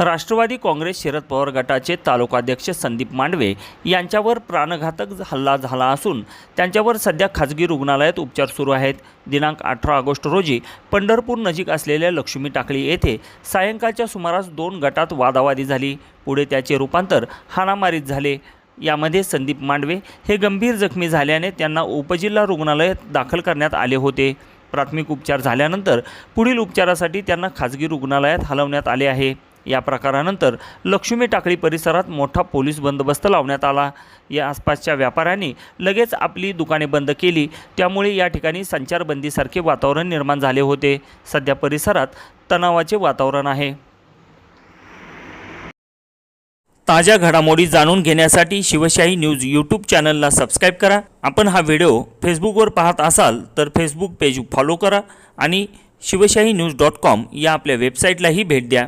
राष्ट्रवादी काँग्रेस शरद पवार गटाचे तालुकाध्यक्ष संदीप मांडवे यांच्यावर प्राणघातक हल्ला झाला असून त्यांच्यावर सध्या खाजगी रुग्णालयात उपचार सुरू आहेत. दिनांक अठरा ऑगस्ट रोजी पंढरपूर नजीक असलेल्या लक्ष्मी टाकळी येथे सायंकाळच्या सुमारास दोन गटात वादावादी झाली. पुढे त्याचे रूपांतर हाणामारीत झाले. यामध्ये संदीप मांडवे हे गंभीर जखमी झाल्याने त्यांना उपजिल्हा रुग्णालयात दाखल करण्यात आले होते. प्राथमिक उपचार झाल्यानंतर पुढील उपचारासाठी त्यांना खाजगी रुग्णालयात हलवण्यात आले आहे. या प्रकारानंतर लक्ष्मी टाकळी परिसरात मोठा पोलीस बंदोबस्त लावण्यात आला. या आसपासच्या व्यापाऱ्यांनी लगेच आपली दुकाने बंद केली. त्यामुळे या ठिकाणी संचारबंदीसारखे वातावरण निर्माण झाले होते. सध्या परिसरात तणावाचे वातावरण आहे. ताज्या घडामोडी जाणून घेण्यासाठी शिवशाही न्यूज यूट्यूब चॅनलला सबस्क्राईब करा. आपण हा व्हिडिओ फेसबुकवर पाहत असाल तर फेसबुक पेज फॉलो करा आणि शिवशाही न्यूज डॉट कॉम या आपल्या वेबसाईटलाही भेट द्या.